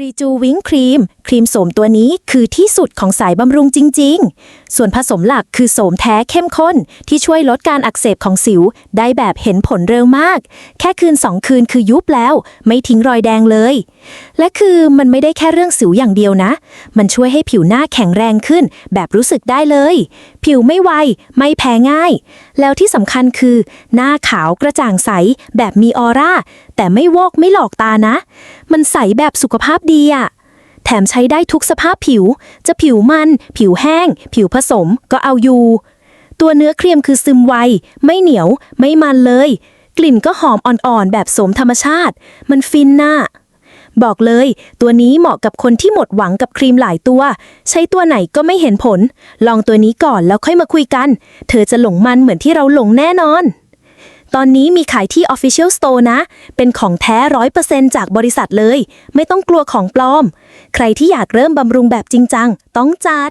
รีจูวิงครีม ครีมโสมตัวนี้คือที่สุดของสายบำรุงจริง ๆ ส่วนผสมหลักคือโสมแท้เข้มข้น ที่ช่วยลดการอักเสบของสิว ได้แบบเห็นผลเร็วมาก แค่คืนสองคืนคือยุบแล้ว ไม่ทิ้งรอยแดงเลย และคือมันไม่ได้แค่เรื่องสิวอย่างเดียวนะ มันช่วยให้ผิวหน้าแข็งแรงขึ้น แบบรู้สึกได้เลย ผิวไม่ไวไม่แพ้ง่าย แล้วที่สำคัญคือ หน้าขาวกระจ่างใสแบบมีออร่าแต่ไม่วอกไม่หลอกตานะ มันใสแบบสุขภาพดีอะแถมใช้ได้ทุกสภาพผิว จะผิวมัน ผิวแห้ง ผิวผสมก็เอาอยู่ ตัวเนื้อครีมคือซึมไว ไม่เหนียว ไม่มันเลย กลิ่นก็หอมอ่อนๆ แบบสมธรรมชาติ มันฟินน่ะบอกเลย ตัวนี้เหมาะกับคนที่หมดหวังกับครีมหลายตัว ใช้ตัวไหนก็ไม่เห็นผล ลองตัวนี้ก่อนแล้วค่อยมาคุยกัน เธอจะหลงมันเหมือนที่เราหลงแน่นอน ตอนนี้มีขายที่ Official Store นะ เป็นของแท้ร้อยเปอร์เซจากบริษัทเลย ไม่ต้องกลัวของปลอม ใครที่อยากเริ่มบำรุงแบบจริงจัง ต้องจัด